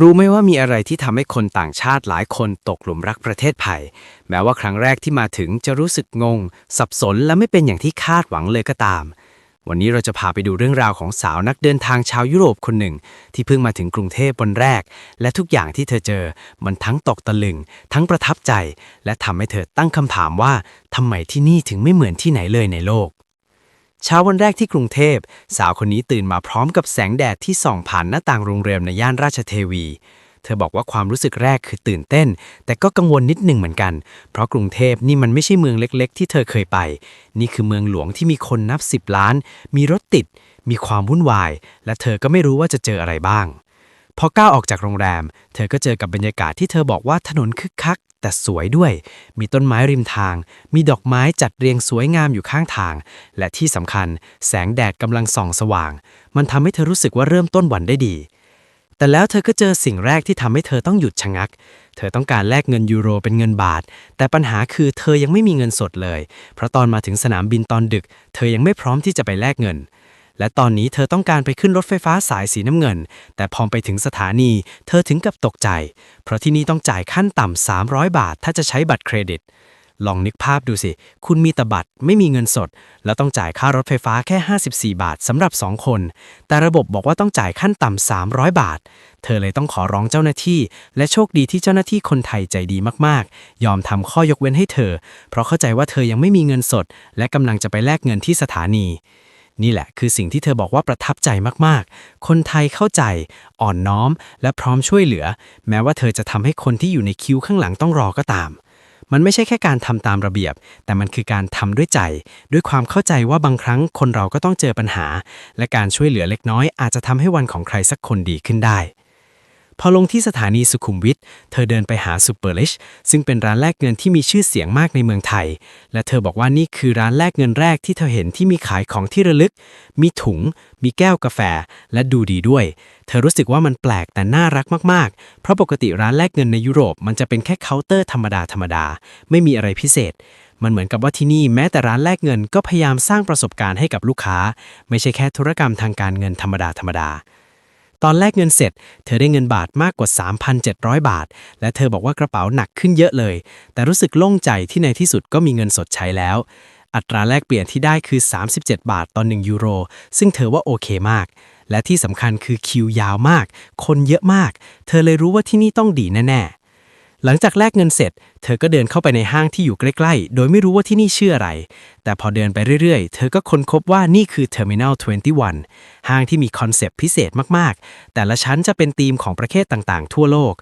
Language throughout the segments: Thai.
รู้ไหมว่ามีอะไรที่ทำให้คนต่างชาติหลายคนตกหลุมรักประเทศไทย แม้ว่าครั้งแรกที่มาถึงจะรู้สึกงง สับสนและไม่เป็นอย่างที่คาดหวังเลยก็ตาม วันนี้เราจะพาไปดูเรื่องราวของสาวนักเดินทางชาวยุโรปคนหนึ่ง ที่เพิ่งมาถึงกรุงเทพวันแรก และทุกอย่างที่เธอเจอ มันทั้งตกตะลึง ทั้งประทับใจ และทำให้เธอตั้งคำถามว่าทำไมที่นี่ถึงไม่เหมือนที่ไหนเลยในโลก เช้าวันแรกที่กรุงเทพ สาวคนนี้ตื่นมาพร้อมกับแสงแดดที่ส่องผ่านหน้าต่างโรงแรมในย่านราชเทวี เธอบอกว่าความรู้สึกแรกคือตื่นเต้น แต่ก็กังวลนิดหนึ่งเหมือนกัน เพราะกรุงเทพนี่มันไม่ใช่เมืองเล็ก ๆ ที่เธอเคยไป นี่คือเมืองหลวงที่มีคนนับสิบล้าน มีรถติด มีความวุ่นวาย และเธอก็ไม่รู้ว่าจะเจออะไรบ้างพอก้าวออกจากโรงแรม เธอก็เจอกับบรรยากาศที่เธอบอกว่าถนนคึกคัก แต่สวยด้วย มีต้นไม้ริมทาง มีดอกไม้จัดเรียงสวยงามอยู่ข้างทาง และที่สำคัญแสงแดดกำลังส่องสว่าง มันทำให้เธอรู้สึกว่าเริ่มต้นวันได้ดี แต่แล้วเธอก็เจอสิ่งแรกที่ทำให้เธอต้องหยุดชะงัก เธอต้องการแลกเงินยูโรเป็นเงินบาท แต่ปัญหาคือเธอยังไม่มีเงินสดเลย เพราะตอนมาถึงสนามบินตอนดึก เธอยังไม่พร้อมที่จะไปแลกเงิน และตอนนี้เธอต้องการไปขึ้นรถไฟฟ้าสายสีน้ำเงิน แต่พอไปถึงสถานี เธอถึงกับตกใจ เพราะที่นี่ต้องจ่ายขั้นต่ำ300 บาท ถ้าจะใช้บัตรเครดิต ลองนึกภาพดูสิ คุณมีแต่บัตรไม่มีเงินสด แล้วต้องจ่ายค่ารถไฟฟ้าแค่ 54 บาทสำหรับ 2 คน แต่ระบบบอกว่าต้องจ่ายขั้นต่ำ300 บาท เธอเลยต้องขอร้องเจ้าหน้าที่ และโชคดีที่เจ้าหน้าที่คนไทยใจดีมากๆ ยอมทำข้อยกเว้นให้เธอ เพราะเข้าใจว่าเธอยังไม่มีเงินสด และกำลังจะไปแลกเงินที่สถานี นี่แหละคือสิ่งที่เธอบอกว่าประทับใจมากๆ คนไทยเข้าใจ อ่อนน้อม และพร้อมช่วยเหลือ แม้ว่าเธอจะทำให้คนที่อยู่ในคิวข้างหลังต้องรอก็ตาม มันไม่ใช่แค่การทำตามระเบียบ แต่มันคือการทำด้วยใจ ด้วยความเข้าใจว่าบางครั้งคนเราก็ต้องเจอปัญหา และการช่วยเหลือเล็กน้อยอาจจะทำให้วันของใครสักคนดีขึ้นได้ พอลงที่สถานีสุขุมวิท เธอเดินไปหาซูเปอร์ลิชซึ่งเป็นร้านแลกเงินที่มีชื่อเสียงมากในเมืองไทย และเธอบอกว่านี่คือร้านแลกเงินแรกที่เธอเห็นที่มีขายของที่ระลึก มีถุง มีแก้วกาแฟ และดูดีด้วย เธอรู้สึกว่ามันแปลกแต่น่ารักมากๆ เพราะปกติร้านแลกเงินในยุโรปมันจะเป็นแค่เคาน์เตอร์ธรรมดาธรรมดา ไม่มีอะไรพิเศษมันเหมือนกับว่าที่นี่แม้แต่ร้านแลกเงินก็พยายามสร้างประสบการณ์ให้กับลูกค้า ไม่ใช่แค่ธุรกรรมทางการเงินธรรมดาธรรมดา ตอนแลกเงินเสร็จ เธอได้เงินบาทมากกว่า 3,700 บาท และเธอบอกว่ากระเป๋าหนักขึ้นเยอะเลย แต่รู้สึกโล่งใจที่ในที่สุดก็มีเงินสดใช้แล้ว อัตราแลกเปลี่ยนที่ได้คือ 37 บาทต่อ1ยูโร ซึ่งเธอว่าโอเคมาก และที่สำคัญคือคิวยาวมาก คนเยอะมาก เธอเลยรู้ว่าที่นี่ต้องดีแน่ๆ หลังจากแลกเงินเสร็จ เธอก็เดินเข้าไปในห้างที่อยู่ใกล้ๆ โดยไม่รู้ว่าที่นี่ชื่ออะไร แต่พอเดินไปเรื่อยๆ เธอก็ค้นพบว่านี่คือ Terminal 21 ห้างที่มีคอนเซปต์พิเศษมากๆ แต่ละชั้นจะเป็นธีมของประเทศต่างๆ ทั่วโลก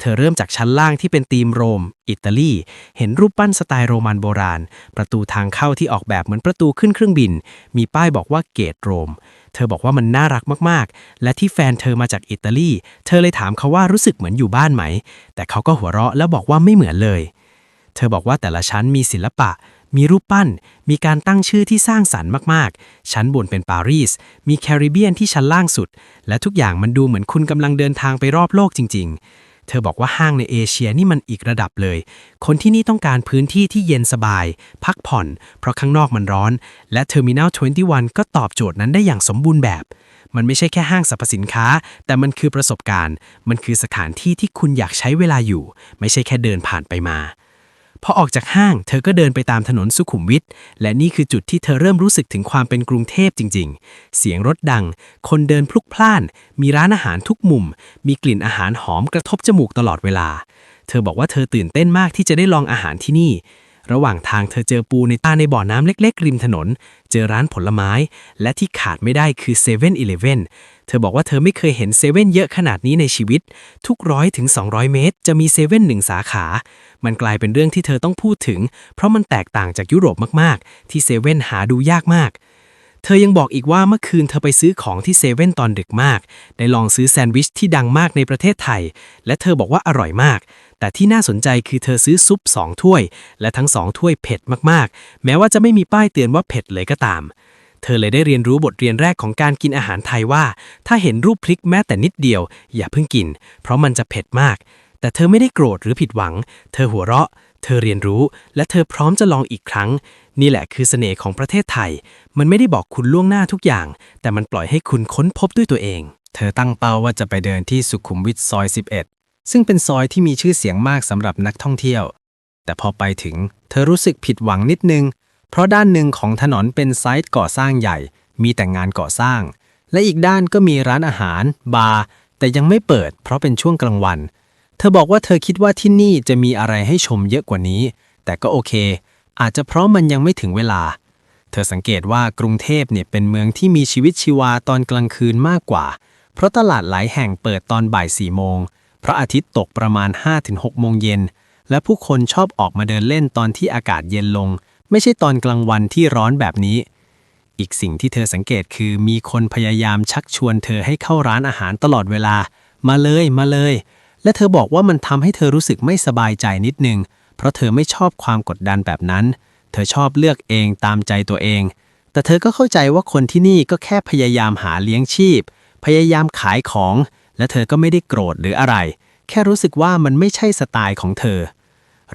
เธอเริ่มจากชั้นล่างที่เป็นธีมโรม อิตาลี เห็นรูปปั้นสไตล์โรมันโบราณ ประตูทางเข้าที่ออกแบบเหมือนประตูขึ้นเครื่องบิน มีป้ายบอกว่าเกตโรม เธอบอกว่ามันน่ารักมากๆ และที่แฟนเธอมาจากอิตาลี เธอเลยถามเขาว่ารู้สึกเหมือนอยู่บ้านไหม แต่เขาก็หัวเราะแล้วบอกว่าไม่เหมือนเลย เธอบอกว่าแต่ละชั้นมีศิลปะมีรูปปั้น มีการตั้งชื่อที่สร้างสรรค์มากๆ ชั้นบนเป็นปารีส มีแคริบเบียนที่ชั้นล่างสุด และทุกอย่างมันดูเหมือนคุณกำลังเดินทางไปรอบโลกจริง ๆ เธอบอกว่าห้างในเอเชียนี่มันอีกระดับเลย คนที่นี่ต้องการพื้นที่ที่เย็นสบาย พักผ่อน เพราะข้างนอกมันร้อน และ Terminal 21 ก็ตอบโจทย์นั้นได้อย่างสมบูรณ์แบบ มันไม่ใช่แค่ห้างสรรพสินค้า แต่มันคือประสบการณ์ มันคือสถานที่ที่คุณอยากใช้เวลาอยู่ ไม่ใช่แค่เดินผ่านไปมา พอออกจากห้างเธอก็เดินไปตามถนนสุขุมวิทและนี่คือจุดที่เธอเริ่มรู้สึกถึงความเป็นกรุงเทพจริง ๆ เสียงรถดัง คนเดินพลุกพล่าน มีร้านอาหารทุกมุม มีกลิ่นอาหารหอมกระทบจมูกตลอดเวลา เธอบอกว่าเธอตื่นเต้นมากที่จะได้ลองอาหารที่นี่ ระหว่างทางเธอเจอปูในตาในบ่อน้ำเล็ก ๆ ริมถนน เจอร้านผลไม้ และที่ขาดไม่ได้คือ7 e เ e ่ e อีเลฟ เธอบอกว่าเธอไม่เคยเห็นเซเว่นเยอะขนาดนี้ในชีวิต ทุกร้อยถึง 200 เมตร จะมีเซเว่นหนึ่งสาขา มันกลายเป็นเรื่องที่เธอต้องพูดถึง เพราะมันแตกต่างจากยุโรปมากๆ ที่เซเว่นหาดูยากมาก เธอยังบอกอีกว่าเมื่อคืนเธอไปซื้อของที่เซเว่นตอนดึกมาก ได้ลองซื้อแซนด์วิชที่ดังมากในประเทศไทย และเธอบอกว่าอร่อยมากแต่ที่น่าสนใจคือเธอซื้อซุปสองถ้วย และทั้งสองถ้วยเผ็ดมากๆ แม้ว่าจะไม่มีป้ายเตือนว่าเผ็ดเลยก็ตาม เธอเลยได้เรียนรู้บทเรียนแรกของการกินอาหารไทยว่า ถ้าเห็นรูปพริกแม้แต่นิดเดียว อย่าเพิ่งกิน เพราะมันจะเผ็ดมาก แต่เธอไม่ได้โกรธหรือผิดหวัง เธอหัวเราะ เธอเรียนรู้ และเธอพร้อมจะลองอีกครั้ง นี่แหละคือเสน่ห์ของประเทศไทย มันไม่ได้บอกคุณล่วงหน้าทุกอย่าง แต่มันปล่อยให้คุณค้นพบด้วยตัวเอง เธอตั้งเป้าว่าจะไปเดินที่สุขุมวิทซอย 11 ซึ่งเป็นซอยที่มีชื่อเสียงมากสำหรับนักท่องเที่ยว แต่พอไปถึง เธอรู้สึกผิดหวังนิดนึง เพราะด้านหนึ่งของถนนเป็นไซต์ก่อสร้างใหญ่ มีแต่งานก่อสร้าง และอีกด้านก็มีร้านอาหาร บาร์ แต่ยังไม่เปิด เพราะเป็นช่วงกลางวัน เธอบอกว่าเธอคิดว่าที่นี่จะมีอะไรให้ชมเยอะกว่านี้ แต่ก็โอเค อาจจะเพราะมันยังไม่ถึงเวลา เธอสังเกตว่ากรุงเทพเนี่ยเป็นเมืองที่มีชีวิตชีวาตอนกลางคืนมากกว่า เพราะตลาดหลายแห่งเปิดตอนบ่ายสี่โมง พระอาทิตย์ตกประมาณ 5-6โมงเย็น และผู้คนชอบออกมาเดินเล่นตอนที่อากาศเย็นลง ไม่ใช่ตอนกลางวันที่ร้อนแบบนี้ อีกสิ่งที่เธอสังเกตคือมีคนพยายามชักชวนเธอให้เข้าร้านอาหารตลอดเวลา มาเลยมาเลย และเธอบอกว่ามันทำให้เธอรู้สึกไม่สบายใจนิดนึง เพราะเธอไม่ชอบความกดดันแบบนั้น เธอชอบเลือกเองตามใจตัวเอง แต่เธอก็เข้าใจว่าคนที่นี่ก็แค่พยายามหาเลี้ยงชีพ พยายามขายของ และเธอก็ไม่ได้โกรธหรืออะไร แค่รู้สึกว่ามันไม่ใช่สไตล์ของเธอ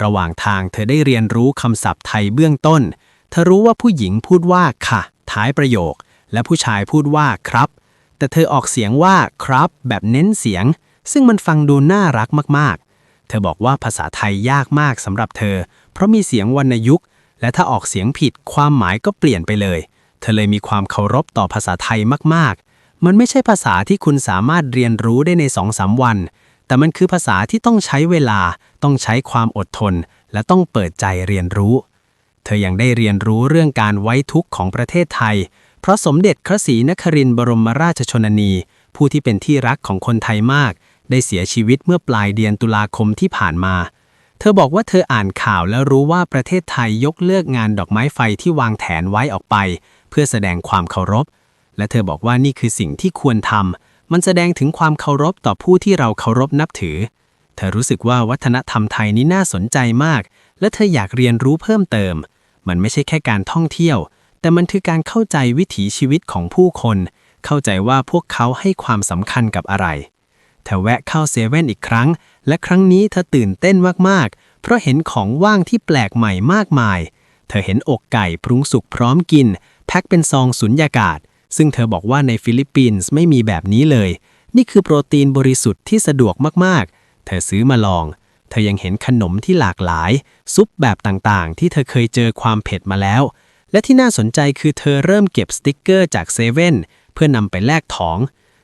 ระหว่างทางเธอได้เรียนรู้คำศัพท์ไทยเบื้องต้น เธอรู้ว่าผู้หญิงพูดว่าค่ะ ท้ายประโยค และผู้ชายพูดว่าครับ แต่เธอออกเสียงว่าครับ แบบเน้นเสียง ซึ่งมันฟังดูน่ารักมากๆ เธอบอกว่าภาษาไทยยากมากสำหรับเธอ เพราะมีเสียงวรรณยุกต์ และถ้าออกเสียงผิดความหมายก็เปลี่ยนไปเลย เธอเลยมีความเคารพต่อภาษาไทยมากๆ มันไม่ใช่ภาษาที่คุณสามารถเรียนรู้ได้ในสองสามวัน แต่มันคือภาษาที่ต้องใช้เวลา ต้องใช้ความอดทน และต้องเปิดใจเรียนรู้ เธอยังได้เรียนรู้เรื่องการไว้ทุกข์ของประเทศไทย เพราะสมเด็จพระศรีนครินทร์บรมราชชนนี ผู้ที่เป็นที่รักของคนไทยมาก ได้เสียชีวิตเมื่อปลายเดือนตุลาคมที่ผ่านมา เธอบอกว่าเธออ่านข่าวแล้วรู้ว่าประเทศไทยยกเลิกงานดอกไม้ไฟที่วางแผนไว้ออกไป เพื่อแสดงความเคารพ และเธอบอกว่านี่คือสิ่งที่ควรทำมันแสดงถึงความเคารพต่อผู้ที่เราเคารพนับถือ เธอรู้สึกว่าวัฒนธรรมไทยนี้น่าสนใจมาก และเธออยากเรียนรู้เพิ่มเติม มันไม่ใช่แค่การท่องเที่ยว แต่มันคือการเข้าใจวิถีชีวิตของผู้คน เข้าใจว่าพวกเขาให้ความสำคัญกับอะไร เธอแวะเข้าเซเว่นอีกครั้ง และครั้งนี้เธอตื่นเต้นมากๆ เพราะเห็นของว่างที่แปลกใหม่มากมาย เธอเห็นอกไก่ปรุงสุกพร้อมกิน แพ็คเป็นซองสุญญากาศ ซึ่งเธอบอกว่าในฟิลิปปินส์ไม่มีแบบนี้เลย นี่คือโปรตีนบริสุทธิ์ที่สะดวกมากๆ เธอซื้อมาลอง เธอยังเห็นขนมที่หลากหลาย ซุปแบบต่างๆ ที่เธอเคยเจอความเผ็ดมาแล้ว และที่น่าสนใจคือเธอเริ่มเก็บสติกเกอร์จากเซเว่นเพื่อนำไปแลกของ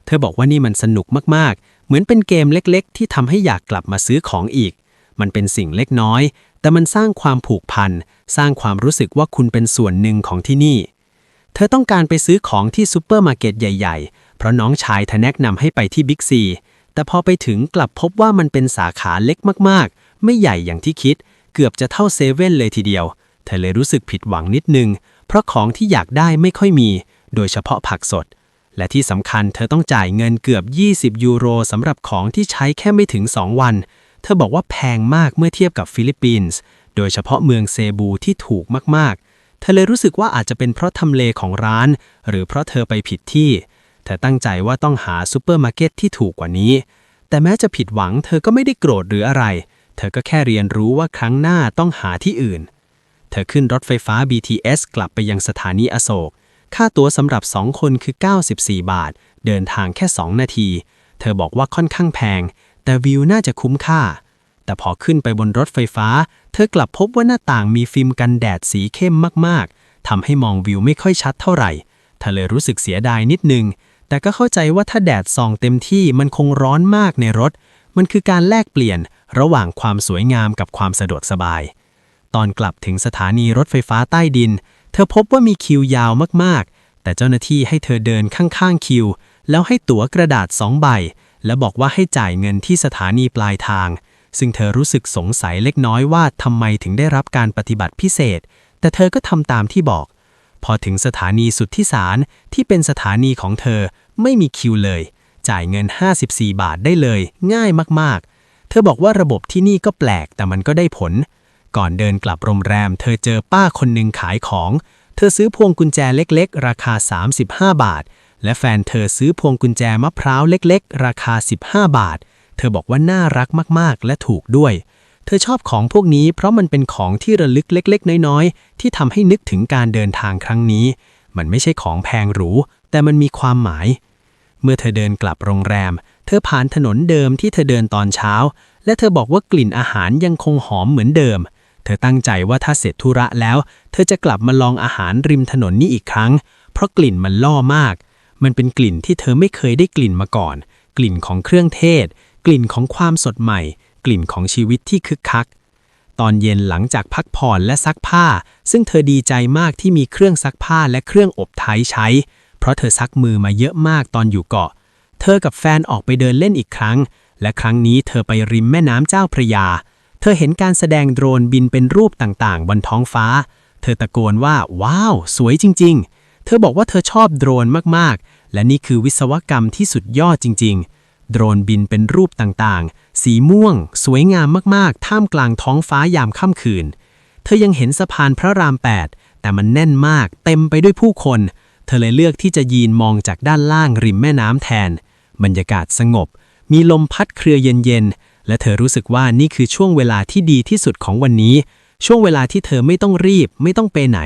เธอบอกว่านี่มันสนุกมากๆ เหมือนเป็นเกมเล็กๆ ที่ทำให้อยากกลับมาซื้อของอีก มันเป็นสิ่งเล็กน้อย แต่มันสร้างความผูกพัน สร้างความรู้สึกว่าคุณเป็นส่วนหนึ่งของที่นี่ เธอต้องการไปซื้อของที่ซูเปอร์มาร์เก็ตใหญ่ ๆ เพราะน้องชายเธอแนะนำให้ไปที่บิ๊กซี แต่พอไปถึงกลับพบว่ามันเป็นสาขาเล็กมากๆ ไม่ใหญ่อย่างที่คิด เกือบจะเท่าเซเว่นเลยทีเดียว เธอเลยรู้สึกผิดหวังนิดนึง เพราะของที่อยากได้ไม่ค่อยมี โดยเฉพาะผักสด และที่สำคัญเธอต้องจ่ายเงินเกือบ 20 ยูโรสำหรับของที่ใช้แค่ไม่ถึง 2 วัน เธอบอกว่าแพงมากเมื่อเทียบกับฟิลิปปินส์ โดยเฉพาะเมืองเซบูที่ถูกมากๆ เธอเลยรู้สึกว่าอาจจะเป็นเพราะทำเลของร้าน หรือเพราะเธอไปผิดที่ เธอตั้งใจว่าต้องหาซูเปอร์มาร์เก็ตที่ถูกกว่านี้ แต่แม้จะผิดหวังเธอก็ไม่ได้โกรธหรืออะไร เธอก็แค่เรียนรู้ว่าครั้งหน้าต้องหาที่อื่น เธอขึ้นรถไฟฟ้า BTS กลับไปยังสถานีอโศก ค่าตั๋วสำหรับ2คนคือ 94 บาท เดินทางแค่ 2 นาที เธอบอกว่าค่อนข้างแพง แต่วิวน่าจะคุ้มค่า แต่พอขึ้นไปบนรถไฟฟ้า เธอกลับพบว่าหน้าต่างมีฟิล์มกันแดดสีเข้มมากๆทำให้มองวิวไม่ค่อยชัดเท่าไหร่ เธอเลยรู้สึกเสียดายนิดนึง แต่ก็เข้าใจว่าถ้าแดดส่องเต็มที่มันคงร้อนมากในรถ มันคือการแลกเปลี่ยนระหว่างความสวยงามกับความสะดวกสบาย ตอนกลับถึงสถานีรถไฟฟ้าใต้ดิน เธอพบว่ามีคิวยาวมากๆ แต่เจ้าหน้าที่ให้เธอเดินข้างๆคิว แล้วให้ตั๋วกระดาษสองใบ และบอกว่าให้จ่ายเงินที่สถานีปลายทาง ซึ่งเธอรู้สึกสงสัยเล็กน้อยว่าทำไมถึงได้รับการปฏิบัติพิเศษ แต่เธอก็ทำตามที่บอก พอถึงสถานีสุดที่สารที่เป็นสถานีของเธอไม่มีคิวเลย จ่ายเงิน 54 บาทได้เลย ง่ายมากๆ เธอบอกว่าระบบที่นี่ก็แปลกแต่มันก็ได้ผล ก่อนเดินกลับโรงแรม เธอเจอป้าคนหนึ่งขายของ เธอซื้อพวงกุญแจเล็กๆ ราคา 35 บาท และแฟนเธอซื้อพวงกุญแจมะพร้าวเล็ก ๆ ราคา 15 บาท เธอบอกว่าน่ารักมากๆ และถูกด้วย เธอชอบของพวกนี้เพราะมันเป็นของที่ระลึกเล็ก ๆ น้อย ๆ ที่ทำให้นึกถึงการเดินทางครั้งนี้ มันไม่ใช่ของแพงหรู แต่มันมีความหมาย เมื่อเธอเดินกลับโรงแรม เธอผ่านถนนเดิมที่เธอเดินตอนเช้า และเธอบอกว่ากลิ่นอาหารยังคงหอมเหมือนเดิม เธอตั้งใจว่าถ้าเสร็จธุระแล้ว เธอจะกลับมาลองอาหารริมถนนนี้อีกครั้ง เพราะกลิ่นมันล่อมาก มันเป็นกลิ่นที่เธอไม่เคยได้กลิ่นมาก่อน กลิ่นของเครื่องเทศ กลิ่นของความสดใหม่ กลิ่นของชีวิตที่คึกคัก ตอนเย็นหลังจากพักผ่อนและซักผ้า ซึ่งเธอดีใจมากที่มีเครื่องซักผ้าและเครื่องอบไท้ใช้ เพราะเธอซักมือมาเยอะมากตอนอยู่เกาะ เธอกับแฟนออกไปเดินเล่นอีกครั้ง และครั้งนี้เธอไปริมแม่น้ำเจ้าพระยา เธอเห็นการแสดงโดรนบินเป็นรูปต่างๆ บนท้องฟ้า เธอตะโกนว่า ว้าว สวยจริง ๆ เธอบอกว่าเธอชอบโดรนมากๆ และนี่คือวิศวกรรมที่สุดยอดจริง ๆ โดรนบินเป็นรูปต่างๆ สีม่วง สวยงามมากๆ ท่ามกลางท้องฟ้ายามค่ำคืน เธอยังเห็นสะพานพระราม 8 แต่มันแน่นมาก เต็มไปด้วยผู้คน เธอเลยเลือกที่จะยืนมองจากด้านล่างริมแม่น้ำแทน บรรยากาศสงบ มีลมพัดเครือเย็นๆ และเธอรู้สึกว่านี่คือช่วงเวลาที่ดีที่สุดของวันนี้ ช่วงเวลาที่เธอไม่ต้องรีบ ไม่ต้องไปไหน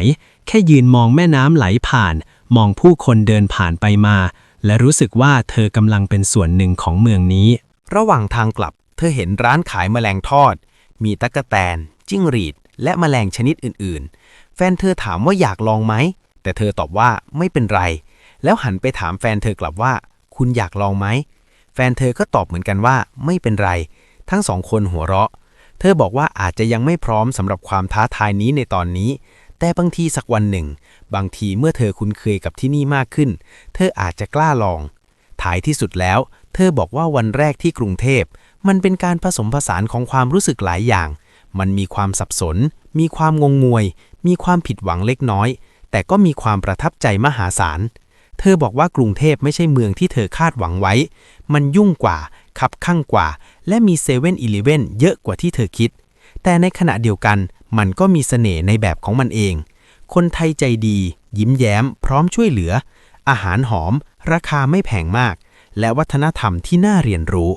แค่ยืนมองแม่น้ำไหลผ่าน มองผู้คนเดินผ่านไปมา และรู้สึกว่าเธอกำลังเป็นส่วนหนึ่งของเมืองนี้ ระหว่างทางกลับ เธอเห็นร้านขายแมลงทอด มีตั๊กแตน จิ้งหรีด และแมลงชนิดอื่น ๆ แฟนเธอถามว่าอยากลองไหม แต่เธอตอบว่าไม่เป็นไร แล้วหันไปถามแฟนเธอกลับว่า คุณอยากลองไหม แฟนเธอก็ตอบเหมือนกันว่าไม่เป็นไร ทั้งสองคนหัวเราะ เธอบอกว่าอาจจะยังไม่พร้อมสำหรับความท้าทายนี้ในตอนนี้ แต่บางทีสักวันหนึ่ง บางทีเมื่อเธอคุ้นเคยกับที่นี่มากขึ้น เธออาจจะกล้าลอง ท้ายที่สุดแล้ว เธอบอกว่าวันแรกที่กรุงเทพ มันเป็นการผสมผสานของความรู้สึกหลายอย่าง มันมีความสับสน มีความงงงวย มีความผิดหวังเล็กน้อย แต่ก็มีความประทับใจมหาศาล เธอบอกว่ากรุงเทพไม่ใช่เมืองที่เธอคาดหวังไว้ มันยุ่งกว่า ขับข้างกว่า และมีเซเว่นอีเลเว่นเยอะกว่าที่เธอคิด แต่ในขณะเดียวกันมันก็มีเสน่ห์ในแบบของมันเอง คนไทยใจดี ยิ้มแย้ม พร้อมช่วยเหลือ อาหารหอม ราคาไม่แพงมาก และวัฒนธรรมที่น่าเรียนรู้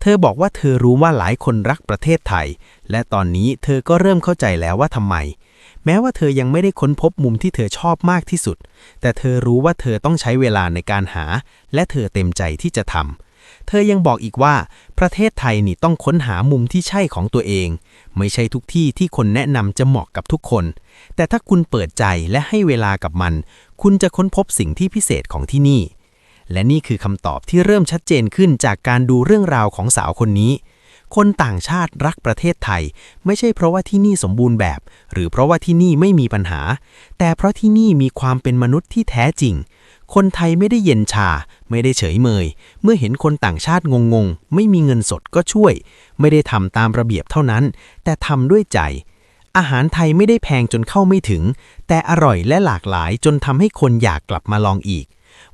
เธอบอกว่าเธอรู้ว่าหลายคนรักประเทศไทย และตอนนี้เธอก็เริ่มเข้าใจแล้วว่าทำไม แม้ว่าเธอยังไม่ได้ค้นพบมุมที่เธอชอบมากที่สุด แต่เธอรู้ว่าเธอต้องใช้เวลาในการหา และเธอเต็มใจที่จะทำ เธอยังบอกอีกว่า ประเทศไทยนี่ต้องค้นหามุมที่ใช่ของตัวเอง ไม่ใช่ทุกที่ที่คนแนะนำจะเหมาะกับทุกคน แต่ถ้าคุณเปิดใจและให้เวลากับมัน คุณจะค้นพบสิ่งที่พิเศษของที่นี่ และนี่คือคำตอบที่เริ่มชัดเจนขึ้นจากการดูเรื่องราวของสาวคนนี้ คนต่างชาติรักประเทศไทย ไม่ใช่เพราะว่าที่นี่สมบูรณ์แบบ หรือเพราะว่าที่นี่ไม่มีปัญหา แต่เพราะที่นี่มีความเป็นมนุษย์ที่แท้จริง คนไทยไม่ได้เย็นชา ไม่ได้เฉยเมย เมื่อเห็นคนต่างชาติงงๆไม่มีเงินสดก็ช่วย ไม่ได้ทำตามระเบียบเท่านั้น แต่ทำด้วยใจ อาหารไทยไม่ได้แพงจนเข้าไม่ถึง แต่อร่อยและหลากหลายจนทำให้คนอยากกลับมาลองอีก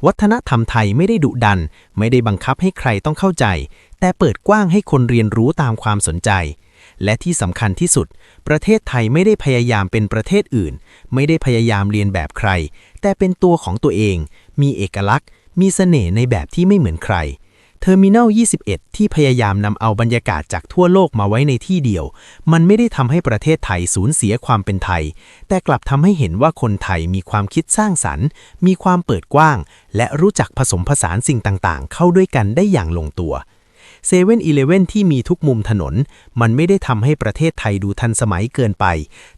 วัฒนธรรมไทยไม่ได้ดุดัน ไม่ได้บังคับให้ใครต้องเข้าใจ แต่เปิดกว้างให้คนเรียนรู้ตามความสนใจและที่สำคัญที่สุด ประเทศไทยไม่ได้พยายามเป็นประเทศอื่น ไม่ได้พยายามเรียนแบบใคร แต่เป็นตัวของตัวเอง มีเอกลักษณ์ มีเสน่ห์ในแบบที่ไม่เหมือนใครเทอร์มินัล21 ที่พยายามนำเอาบรรยากาศจากทั่วโลกมาไว้ในที่เดียว มันไม่ได้ทำให้ประเทศไทยสูญเสียความเป็นไทย แต่กลับทำให้เห็นว่าคนไทยมีความคิดสร้างสรรค์ มีความเปิดกว้าง และรู้จักผสมผสานสิ่งต่างๆ เข้าด้วยกันได้อย่างลงตัว เซเว่นอีเลเว่นที่มีทุกมุมถนน มันไม่ได้ทำให้ประเทศไทยดูทันสมัยเกินไป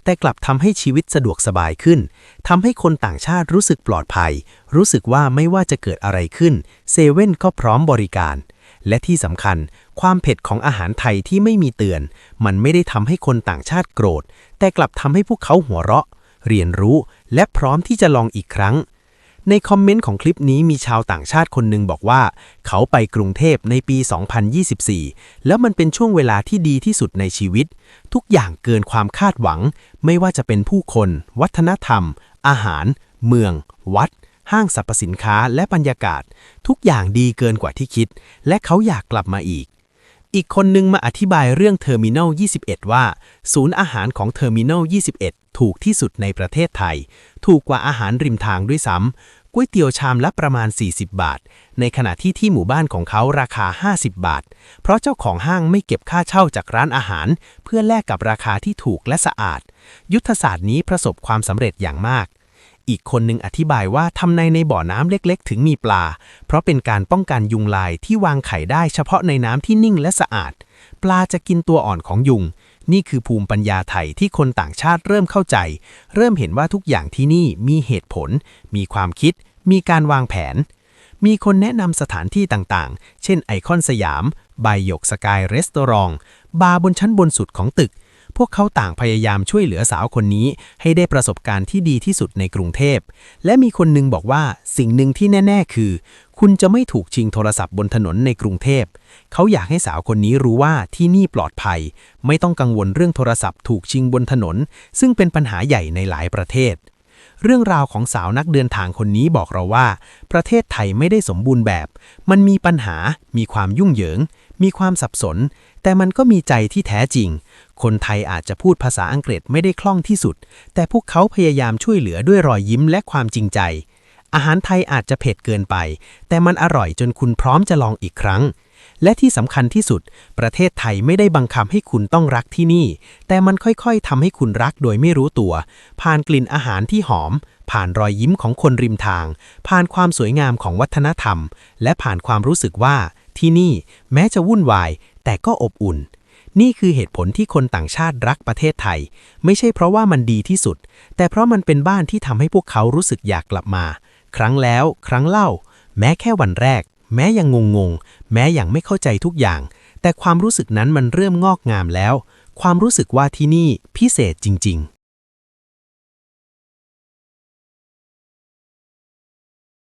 แต่กลับทำให้ชีวิตสะดวกสบายขึ้นทำให้คนต่างชาติรู้สึกปลอดภัย รู้สึกว่าไม่ว่าจะเกิดอะไรขึ้นเซเว่นก็พร้อมบริการ และที่สำคัญ ความเผ็ดของอาหารไทยที่ไม่มีเตือน มันไม่ได้ทำให้คนต่างชาติโกรธ แต่กลับทำให้พวกเขาหัวเราะ เรียนรู้และพร้อมที่จะลองอีกครั้ง ในคอมเมนต์ของคลิปนี้มีชาวต่างชาติคนหนึ่งบอกว่า เขาไปกรุงเทพในปี 2024 แล้วมันเป็นช่วงเวลาที่ดีที่สุดในชีวิต ทุกอย่างเกินความคาดหวัง ไม่ว่าจะเป็นผู้คน วัฒนธรรม อาหาร เมือง วัด ห้างสรรพสินค้าและบรรยากาศ ทุกอย่างดีเกินกว่าที่คิด และเขาอยากกลับมาอีก อีกคนนึงมาอธิบายเรื่องเทอร์มินัล21 ว่า ศูนย์อาหารของเทอร์มินัล21 ถูกที่สุดในประเทศไทย ถูกกว่าอาหารริมทางด้วยซ้ำก๋วยเตี๋ยวชามละประมาณ 40 บาท ในขณะที่ที่หมู่บ้านของเขาราคา 50 บาท เพราะเจ้าของห้างไม่เก็บค่าเช่าจากร้านอาหาร เพื่อแลกกับราคาที่ถูกและสะอาด ยุทธศาสตร์นี้ประสบความสำเร็จอย่างมาก อีกคนหนึ่งอธิบายว่าทำในในบ่อน้ำเล็กๆ ถึงมีปลา เพราะเป็นการป้องกันยุงลายที่วางไข่ได้เฉพาะในน้ำที่นิ่งและสะอาด ปลาจะกินตัวอ่อนของยุง นี่คือภูมิปัญญาไทยที่คนต่างชาติเริ่มเข้าใจ เริ่มเห็นว่าทุกอย่างที่นี่มีเหตุผล มีความคิด มีการวางแผน มีคนแนะนำสถานที่ต่างๆ เช่นไอคอนสยามบายหยกสกายรีสตอรอง บาร์บนชั้นบนสุดของตึก วกเขาต่างพยายามช่วยเหลือสาวคนนี้ ให้ได้ประสบการณ์ที่ดีที่สุดในกรุงเทพ และมีคนหนึงบอกว่าสิ่งหนึ่งที่แน่ ๆ คือ คุณจะไม่ถูกชิงโทรศัพท์บนถนนในกรุงเทพ เขาอยากให้สาวคนนี้รู้ว่าที่นี่ปลอดภัย ไม่ต้องกังวลเรื่องโทรศัพท์ถูกชิงบนถนน ซึ่งเป็นปัญหาใหญ่ในหลายประเทศ เรื่องราวของสาวนักเดินทางคนนี้บอกเราว่า ประเทศไทยไม่ได้สมบูรณ์แบบ มันมีปัญหา มีความยุ่งเหยิง มีความสับสน แต่มันก็มีใจที่แท้จริง คนไทยอาจจะพูดภาษาอังกฤษไม่ได้คล่องที่สุด แต่พวกเขาพยายามช่วยเหลือด้วยรอยยิ้มและความจริงใจ อาหารไทยอาจจะเผ็ดเกินไป แต่มันอร่อยจนคุณพร้อมจะลองอีกครั้ง และที่สำคัญที่สุด ประเทศไทยไม่ได้บังคับให้คุณต้องรักที่นี่ แต่มันค่อยๆทำให้คุณรักโดยไม่รู้ตัว ผ่านกลิ่นอาหารที่หอม ผ่านรอยยิ้มของคนริมทาง ผ่านความสวยงามของวัฒนธรรม และผ่านความรู้สึกว่า ที่นี่แม้จะวุ่นวาย แต่ก็อบอุ่นนี่คือเหตุผลที่คนต่างชาติรักประเทศไทย ไม่ใช่เพราะว่ามันดีที่สุด แต่เพราะมันเป็นบ้านที่ทำให้พวกเขารู้สึกอยากกลับมา ครั้งแล้ว ครั้งเล่า แม้แค่วันแรก แม้ยังงงๆ แม้ยังไม่เข้าใจทุกอย่าง แต่ความรู้สึกนั้นมันเริ่มงอกงามแล้ว ความรู้สึกว่าที่นี่พิเศษจริงๆ